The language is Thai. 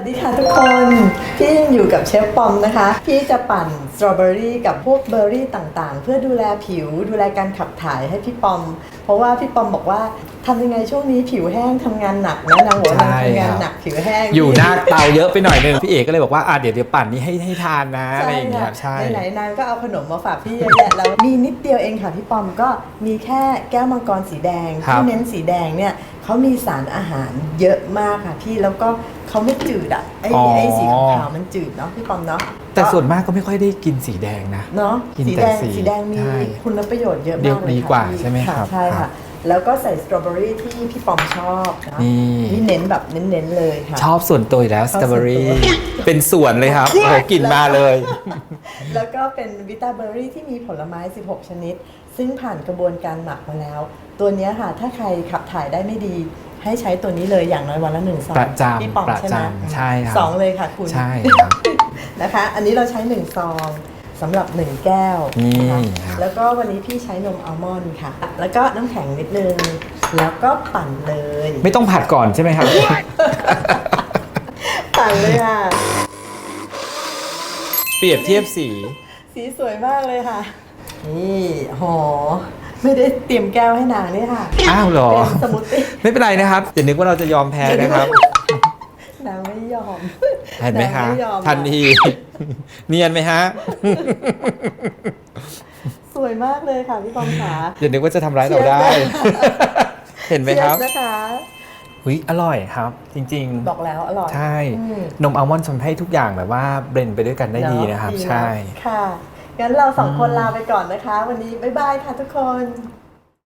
สวัสดีค่ะทุกคน พี่ยังอยู่กับเชฟปอมนะคะ พี่จะปั่นสตรอเบอรี่กับพวกเบอร์รี่ต่างๆ เพื่อดูแลผิวดูแลการขับถ่ายให้พี่ปอม เพราะว่าพี่ปอมบอกว่า ทำยังไงช่วงนี้ผิวแห้งทำงานหนักนะนางบอกว่านางใช่ทำงานครับหนักผิวแห้งอยู่หน้าเตาเยอะไปหน่อยหนึงพี่เอกก็เลยบอกว่าอะเดี๋ยวเดี๋ยวปั่นนี้ให้ให้ทานนะอะไรอย่างเงี้ยใช่ไหนๆนางก็เอาขนมมาฝากพี่เยอะแยะแล้วมีนิดเดียวเองค่ะพี่ปอมก็มีแค่แก้วมังกรสีแดงครับที่เน้นสีแดงเนี่ยเขามีสารอาหารเยอะมากค่ะพี่แล้วก็เขาไม่จืดอะไอ้ไอ้สีขาวๆมันจืดเนาะพี่ปอมเนาะแต่ส่วนมากก็ไม่ค่อยได้กินสีแดงนะเนาะกินสีแต่แดงสีสีแดงมีใช่คุณประโยชน์เยอะเดี๋ยมาวกเลยดีค่ะกว่าพี่ใช่ไหมครับใช่ครัค่ะบ แล้วก็ใส่สตรอเบอรี่ที่พี่ปอมชอบนะนี่ นี่เน้นแบบเน้นๆเลยค่ะ ชอบส่วนตัวอยู่แล้วสชอบตรอเบอส่วนรี่ตัวเป็นส่วนเลยครับโอ้โหกลิ่นมาเลย แล้วก็เป็นวิตาเบอร์รี่ที่มีผลไม้ 16 ชนิด ซึ่งผ่านกระบวนการหมักมาแล้ว ตัวเนี้ยค่ะ ถ้าใครขับถ่ายได้ไม่ดี ให้ใช้ตัวนี้เลยอย่างน้อยวันละหนึ่งซองประจำพี่ปองใช่ไหมประจำใช่ครับ สองเลยค่ะคุณ ใช่ครับ นะคะ อันนี้เราใช้หนึ่งซอง สำหรับหนึ่งแก้วนี่นะคะครับ แล้วก็วันนี้พี่ใช้นมอัลมอนด์ค่ะ แล้วก็น้ำแข็งนิดนึง แล้วก็ปั่นเลย ไม่ต้องผัดก่อนใช่ไหมครับ ปั่นเลยค่ะ เปรียบเทียบสี สีสวยมากเลยค่ะ นี่หอไม่ได้เตรียมแก้วให้นางนี่ค่ะอ้าวเหรอ เป็นสมูทตี้ ไม่เป็นไรนะครับอย่านึกว่าเราจะยอมแพ้นะครับ นางไม่ยอมเห็นไหมคะนางไม่ยอมทันที เนียนไหมฮะ สวยมากเลยค่ะพี่ปอมขาอย่านึกว่าจะทำร้ายเราได้ เห็นไหมครับเชียนะคะหุยอร่อยครับ จริงบอกแล้วอร่อยๆใช่อืมนมอัลมอนด์ทำให้ทุกอย่างแบบว่าเบรนไปด้วยกันได้ดีนะครับเอใช่ ค่ะ งั้นเราสองคนลาไปก่อนนะคะ วันนี้บ๊ายบายค่ะทุกคน